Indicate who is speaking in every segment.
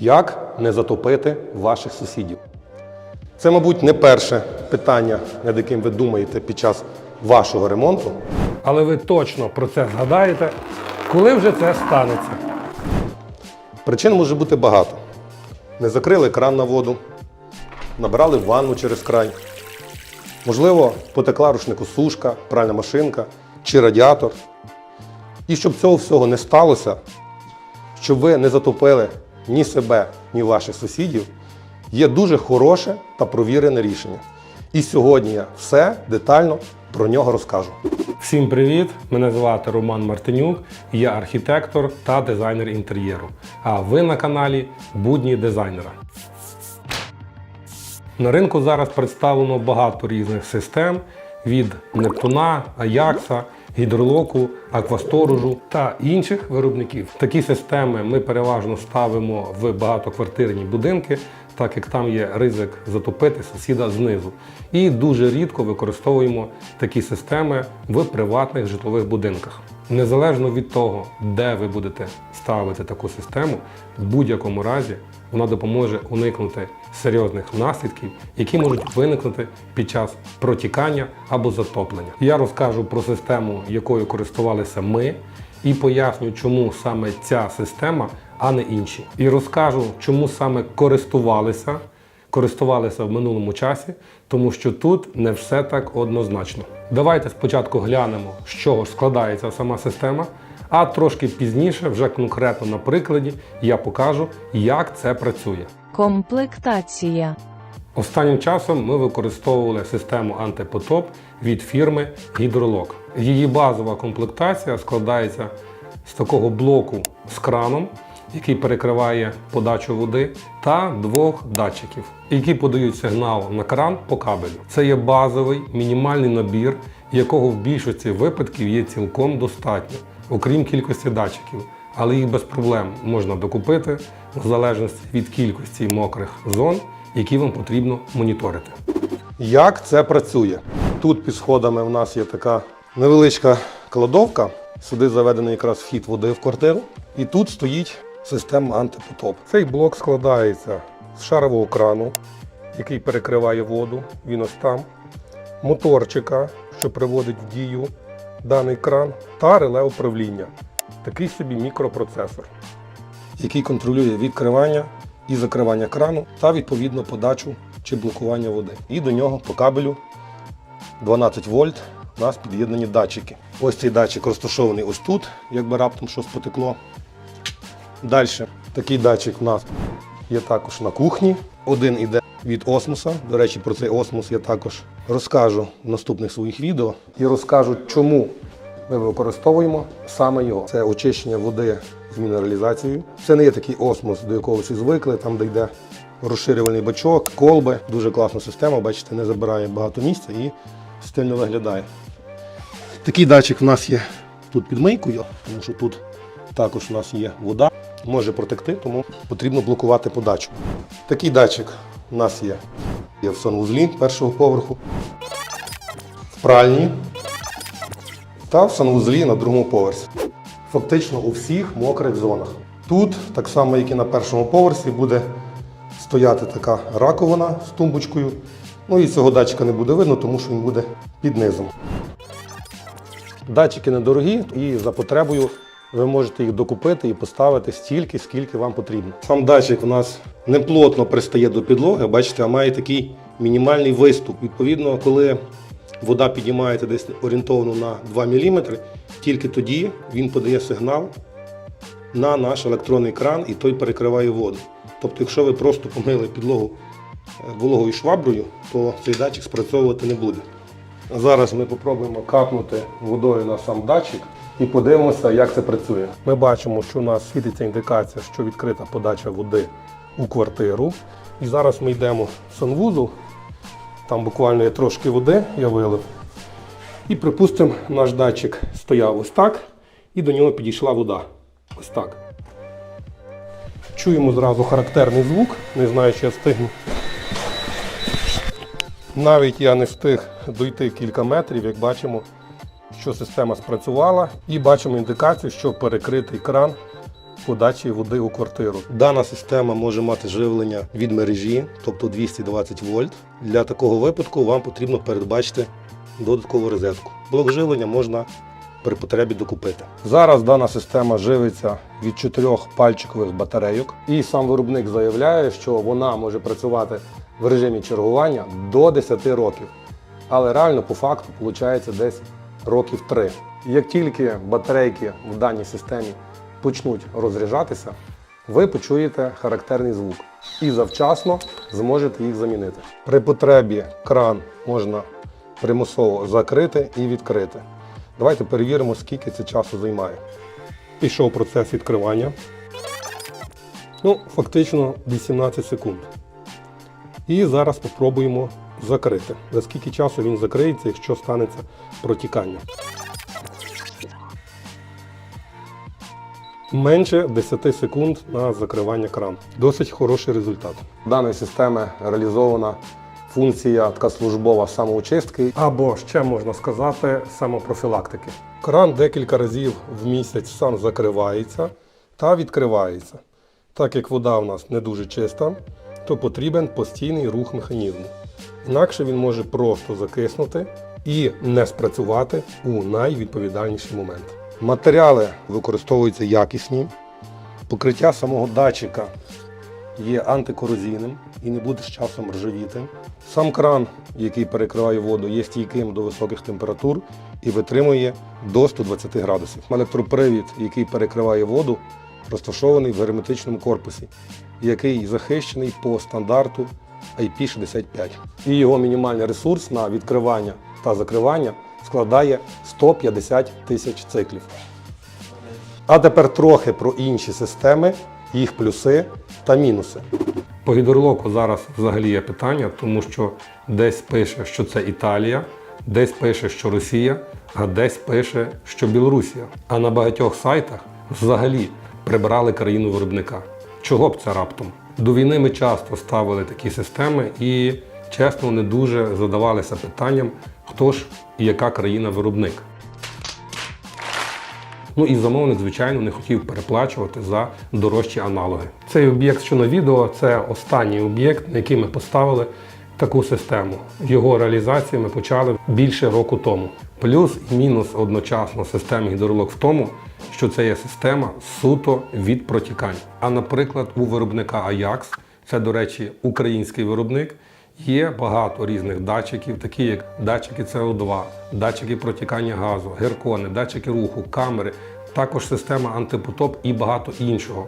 Speaker 1: Як не затопити ваших сусідів? Це, мабуть, не перше питання, над яким ви думаєте під час вашого ремонту.
Speaker 2: Але ви точно про це згадаєте, коли вже це станеться.
Speaker 1: Причин може бути багато. Не закрили кран на воду, набрали ванну через край. Можливо, потекла рушнику сушка, пральна машинка чи радіатор. І щоб цього всього не сталося, щоб ви не затопили ні себе, ні ваших сусідів, є дуже хороше та провірене рішення. І сьогодні я все детально про нього розкажу.
Speaker 2: Всім привіт! Мене звати Роман Мартинюк, я архітектор та дизайнер інтер'єру. А ви на каналі Будні дизайнера. На ринку зараз представлено багато різних систем від Нептуна, Аякса, гідролоку, аквасторожу та інших виробників. Такі системи ми переважно ставимо в багатоквартирні будинки, так як там є ризик затопити сусіда знизу. І дуже рідко використовуємо такі системи в приватних житлових будинках. Незалежно від того, де ви будете ставити таку систему, в будь-якому разі вона допоможе уникнути серйозних наслідків, які можуть виникнути під час протікання або затоплення. Я розкажу про систему, якою користувалися ми, і поясню, чому саме ця система, а не інші. І розкажу, чому саме користувалися, користувалися в минулому часі, тому що тут не все так однозначно. Давайте спочатку глянемо, з чого складається сама система, а трошки пізніше, вже конкретно на прикладі, я покажу, як це працює.
Speaker 3: Комплектація.
Speaker 2: Останнім часом ми використовували систему антипотоп від фірми Гідролок. Її базова комплектація складається з такого блоку з краном, який перекриває подачу води, та двох датчиків, які подають сигнал на кран по кабелю. Це є базовий мінімальний набір, якого в більшості випадків є цілком достатньо, окрім кількості датчиків. Але їх без проблем можна докупити в залежності від кількості мокрих зон, які вам потрібно моніторити.
Speaker 1: Як це працює? Тут під сходами в нас є така невеличка кладовка. Сюди заведений якраз вхід води в квартиру. І тут стоїть система антипотоп. Цей блок складається з шарового крану, який перекриває воду. Він ось там, моторчика, що приводить в дію даний кран, та реле управління. Такий собі мікропроцесор, який контролює відкривання і закривання крану та відповідно подачу чи блокування води. І до нього по кабелю 12 вольт у нас під'єднані датчики. Ось цей датчик розташований ось тут, якби раптом щось потекло. Далі такий датчик у нас є також на кухні. Один іде від осмоса. До речі, про цей осмос я також розкажу в наступних своїх відео і розкажу, чому ми використовуємо саме його. Це очищення води з мінералізацією. Це не є такий осмос, до якого всі звикли, там де йде розширювальний бачок, колби. Дуже класна система, бачите, не забирає багато місця і стильно виглядає. Такий датчик в нас є тут під мийкою, тому що тут також у нас є вода, може протекти, тому потрібно блокувати подачу. Такий датчик у нас є, є в санвузлі першого поверху, в пральні та в санвузлі на другому поверсі. Фактично у всіх мокрих зонах. Тут, так само як і на першому поверсі, буде стояти така раковина з тумбочкою. Ну і цього датчика не буде видно, тому що він буде під низом. Датчики недорогі і за потребою ви можете їх докупити і поставити стільки, скільки вам потрібно. Сам датчик у нас не плотно пристає до підлоги, бачите, а має такий мінімальний виступ. Відповідно, коли вода піднімається десь орієнтовно на 2 мм, тільки тоді він подає сигнал на наш електронний кран і той перекриває воду. Тобто, якщо ви просто помили підлогу е, вологою шваброю, то цей датчик спрацьовувати не буде. Зараз ми спробуємо капнути водою на сам датчик і подивимося, як це працює. Ми бачимо, що у нас світиться індикація, що відкрита подача води у квартиру. І зараз ми йдемо в санвузол. Там буквально є трошки води, я вилив. І припустимо, наш датчик стояв ось так, і до нього підійшла вода. Ось так. Чуємо зразу характерний звук, не знаю, чи я встигну. Навіть я не встиг дойти кілька метрів, як бачимо, що система спрацювала, і бачимо індикацію, що перекритий кран
Speaker 4: подачі води у квартиру. Дана система може мати живлення від мережі, тобто 220 вольт. Для такого випадку вам потрібно передбачити додаткову розетку. Блок живлення можна при потребі докупити. Зараз дана система живиться від чотирьох пальчикових батарейок, і сам виробник заявляє, що вона може працювати в режимі чергування до 10 років. Але реально по факту виходить десь років 3. Як тільки батарейки в даній системі почнуть розряджатися, ви почуєте характерний звук і завчасно зможете їх замінити. При потребі кран можна примусово закрити і відкрити. Давайте перевіримо, скільки це часу займає. Пішов процес відкривання. Ну, фактично 18 секунд. І зараз спробуємо закрити. За скільки часу він закриється, якщо станеться протікання. Менше 10 секунд на закривання крану. Досить хороший результат. В даної системи реалізована функція така службова самоочистки, або ще можна сказати самопрофілактики. Кран декілька разів в місяць сам закривається та відкривається. Так як вода у нас не дуже чиста, то потрібен постійний рух механізму. Інакше він може просто закиснути і не спрацювати у найвідповідальніший момент. Матеріали використовуються якісні. Покриття самого датчика є антикорозійним і не буде з часом ржавіти. Сам кран, який перекриває воду, є стійким до високих температур і витримує до 120 градусів. Електропривід, який перекриває воду, розташований в герметичному корпусі, який захищений по стандарту IP65. І його мінімальний ресурс на відкривання та закривання складає 150 тисяч циклів. А тепер трохи про інші системи, їх плюси та мінуси.
Speaker 1: По гідроблоку зараз взагалі є питання, тому що десь пише, що це Італія, десь пише, що Росія, а десь пише, що Білорусія. А на багатьох сайтах взагалі прибрали країну виробника. Чого б це раптом? До війни ми часто ставили такі системи і чесно не дуже задавалися питанням, хто ж і яка країна виробник. Ну і замовник, звичайно, не хотів переплачувати за дорожчі аналоги. Цей об'єкт, що на відео, це останній об'єкт, на який ми поставили таку систему. Його реалізацію ми почали більше року тому. Плюс і мінус одночасно системи гідролог в тому, що це є система суто від протікань. А наприклад, у виробника Ajax, це, до речі, український виробник. Є багато різних датчиків, такі як датчики СО2, датчики протікання газу, геркони, датчики руху, камери, також система антипотоп і багато іншого.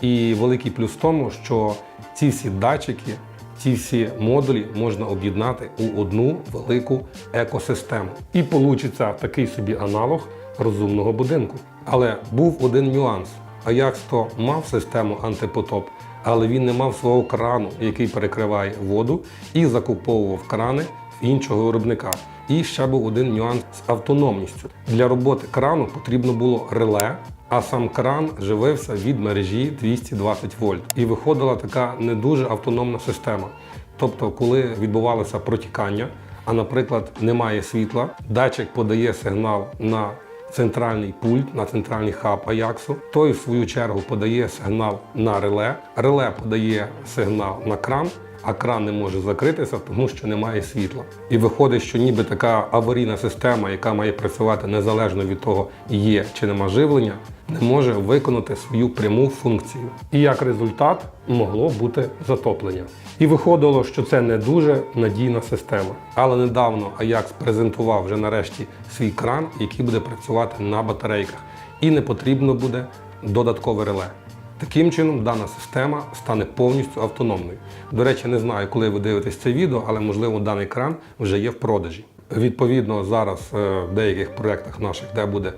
Speaker 1: І великий плюс в тому, що ці всі датчики, ці всі модулі можна об'єднати у одну велику екосистему. І получиться такий собі аналог розумного будинку. Але був один нюанс. Ajax то мав систему антипотоп, але він не мав свого крану, який перекриває воду, і закуповував крани в іншого виробника. І ще був один нюанс з автономністю. Для роботи крану потрібно було реле, а сам кран живився від мережі 220 вольт. І виходила така не дуже автономна система. Тобто, коли відбувалося протікання, а, наприклад, немає світла, датчик подає сигнал на центральний пульт, на центральний хаб Аяксу. Той, в свою чергу, подає сигнал на реле. Реле подає сигнал на кран, а кран не може закритися, тому що немає світла. І виходить, що ніби така аварійна система, яка має працювати незалежно від того, є чи нема живлення, не може виконати свою пряму функцію. І як результат могло бути затоплення. І виходило, що це не дуже надійна система. Але недавно Ajax презентував вже нарешті свій кран, який буде працювати на батарейках, і не потрібно буде додаткове реле. Таким чином, дана система стане повністю автономною. До речі, не знаю, коли ви дивитесь це відео, але можливо даний кран вже є в продажі. Відповідно, зараз е, в деяких проєктах наших, де буде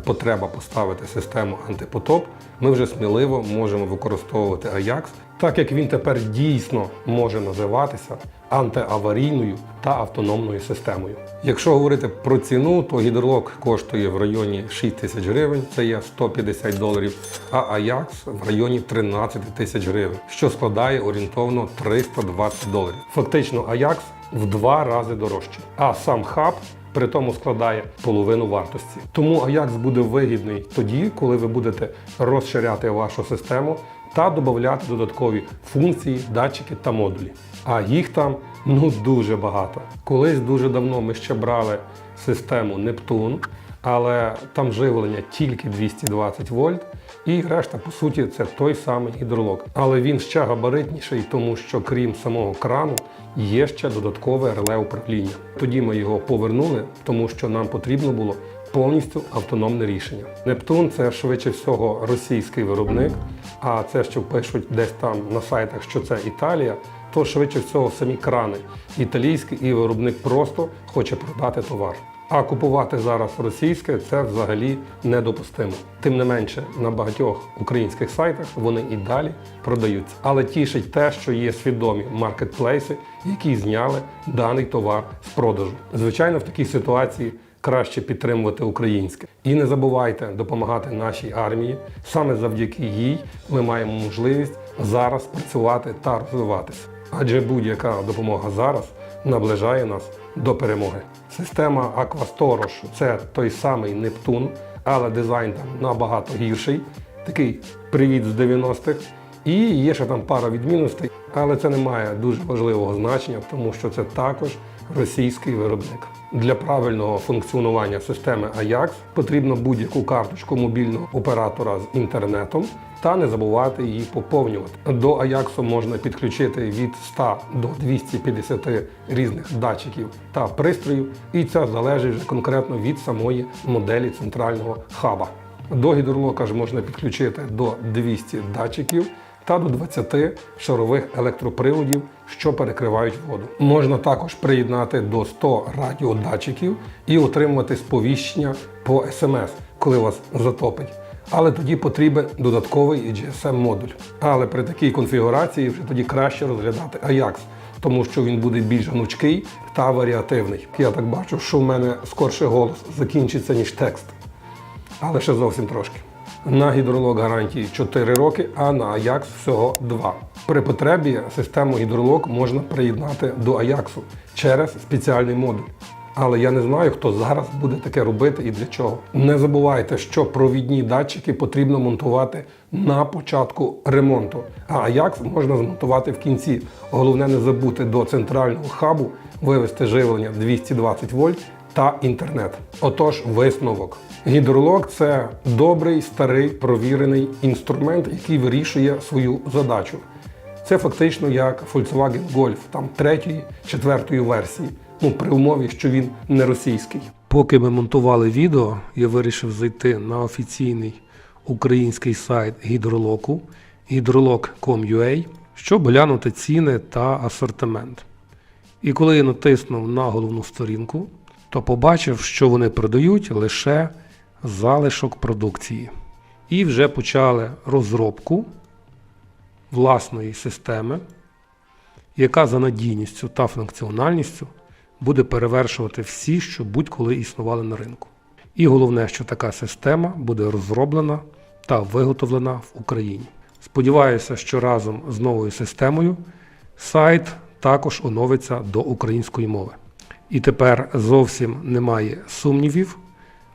Speaker 1: потреба поставити систему антипотоп, ми вже сміливо можемо використовувати Ajax, так як він тепер дійсно може називатися антиаварійною та автономною системою. Якщо говорити про ціну, то гідролог коштує в районі 6 тисяч гривень, це є 150 доларів, а Ajax в районі 13 тисяч гривень, що складає орієнтовно 320 доларів. Фактично Ajax в два рази дорожче. А сам хаб при тому складає половину вартості. Тому Ajax буде вигідний тоді, коли ви будете розширяти вашу систему та додати додаткові функції, датчики та модулі. А їх там ну дуже багато. Колись дуже давно ми ще брали систему Нептун, але там живлення тільки 220 вольт, і решта, по суті, це той самий гідролок. Але він ще габаритніший, тому що крім самого крану є ще додаткове реле управління. Тоді ми його повернули, тому що нам потрібно було повністю автономне рішення. Нептун це швидше всього російський виробник, а це, що пишуть десь там на сайтах, що це Італія, то швидше всього самі крани італійські, і виробник просто хоче продати товар. А купувати зараз російське це взагалі недопустимо. Тим не менше, на багатьох українських сайтах вони і далі продаються. Але тішить те, що є свідомі маркетплейси, які зняли даний товар з продажу. Звичайно, в такій ситуації краще підтримувати українське. І не забувайте допомагати нашій армії. Саме завдяки їй ми маємо можливість зараз працювати та розвиватися. Адже будь-яка допомога зараз наближає нас до перемоги. Система Аквасторож – це той самий Нептун, але дизайн там набагато гірший. Такий привіт з 90-х. І є ще там пара відмінностей, але це не має дуже важливого значення, тому що це також російський виробник. Для правильного функціонування системи Ajax потрібно будь-яку карточку мобільного оператора з інтернетом та не забувати її поповнювати. До Ajax можна підключити від 100 до 250 різних датчиків та пристроїв, і це залежить вже конкретно від самої моделі центрального хаба. До гідроблока ж можна підключити до 200 датчиків та до 20 шарових електроприводів, що перекривають воду. Можна також приєднати до 100 радіодатчиків і отримувати сповіщення по смс, коли вас затопить. Але тоді потрібен додатковий GSM-модуль. Але при такій конфігурації вже тоді краще розглядати Ajax, тому що він буде більш гнучкий та варіативний. Я так бачу, що в мене скорше голос закінчиться, ніж текст але ще зовсім трошки. На гідролог гарантії 4 роки, а на Ajax всього 2. При потребі систему гідролог можна приєднати до Ajax через спеціальний модуль. Але я не знаю, хто зараз буде таке робити і для чого. Не забувайте, що провідні датчики потрібно монтувати на початку ремонту, а Ajax можна змонтувати в кінці. Головне не забути до центрального хабу вивести живлення 220 вольт та інтернет. Отож, висновок. Гідролог це добрий, старий, провірений інструмент, який вирішує свою задачу. Це фактично як Volkswagen Golf, там третьої, четвертої версії. Ну, при умові, що він не російський. Поки ми монтували відео, я вирішив зайти на офіційний український сайт гідролоку hydrolog.com.ua, щоб глянути ціни та асортимент. І коли я натиснув на головну сторінку, то побачив, що вони продають лише залишок продукції. І вже почали розробку власної системи, яка за надійністю та функціональністю буде перевершувати всі, що будь-коли існували на ринку. І головне, що така система буде розроблена та виготовлена в Україні. Сподіваюся, що разом з новою системою сайт також оновиться до української мови. І тепер зовсім немає сумнівів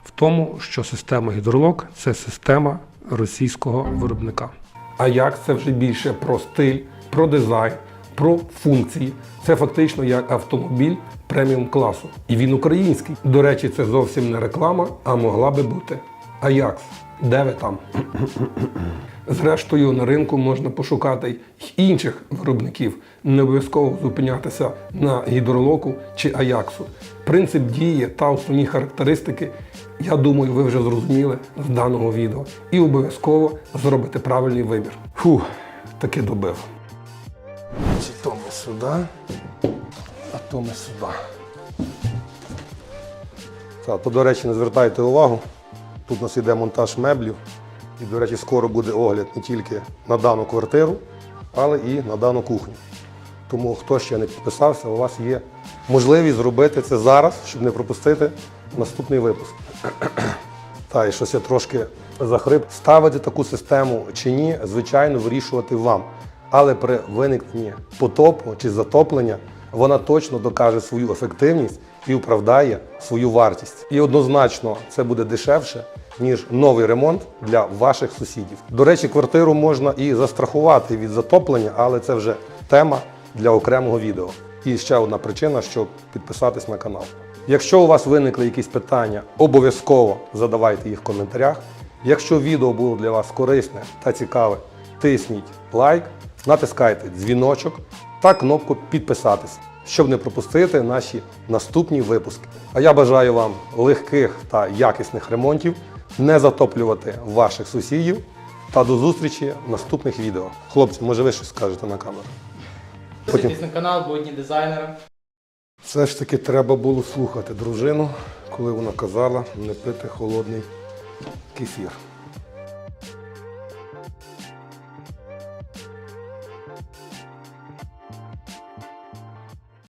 Speaker 1: в тому, що система гідролог це система російського виробника. А як це вже більше про стиль, про дизайн, про функції. Це фактично як автомобіль преміум класу. І він український. До речі, це зовсім не реклама, а могла би бути. Аякс, де ви там? Зрештою, на ринку можна пошукати й інших виробників, не обов'язково зупинятися на гідролоку чи Аяксу. Принцип дії та основні характеристики, я думаю, ви вже зрозуміли з даного відео. І обов'язково зробите правильний вибір. Фух, таки добив. То ми сюди, а то ми сюди.
Speaker 4: Так, то, до речі, не звертайте увагу. Тут у нас йде монтаж меблів. І, до речі, скоро буде огляд не тільки на дану квартиру, але і на дану кухню. Тому хто ще не підписався, у вас є можливість зробити це зараз, щоб не пропустити наступний випуск. Та, і щось я трошки захрип. Ставити таку систему чи ні, звичайно, вирішувати вам. Але при виникненні потопу чи затоплення вона точно докаже свою ефективність
Speaker 1: і оправдає свою вартість. І однозначно це буде дешевше, ніж новий ремонт для ваших сусідів. До речі, квартиру можна і застрахувати від затоплення, але це вже тема для окремого відео. І ще одна причина, щоб підписатись на канал. Якщо у вас виникли якісь питання, обов'язково задавайте їх в коментарях. Якщо відео було для вас корисне та цікаве, тисніть лайк, натискайте дзвіночок та кнопку підписатись, щоб не пропустити наші наступні випуски. А я бажаю вам легких та якісних ремонтів, не затоплювати ваших сусідів та до зустрічі в наступних відео. Хлопці, може ви щось скажете на камеру?
Speaker 5: Підписуйтесь на канал, бо одні дизайнери.
Speaker 1: Все ж таки треба було слухати дружину, коли вона казала не пити холодний кефір.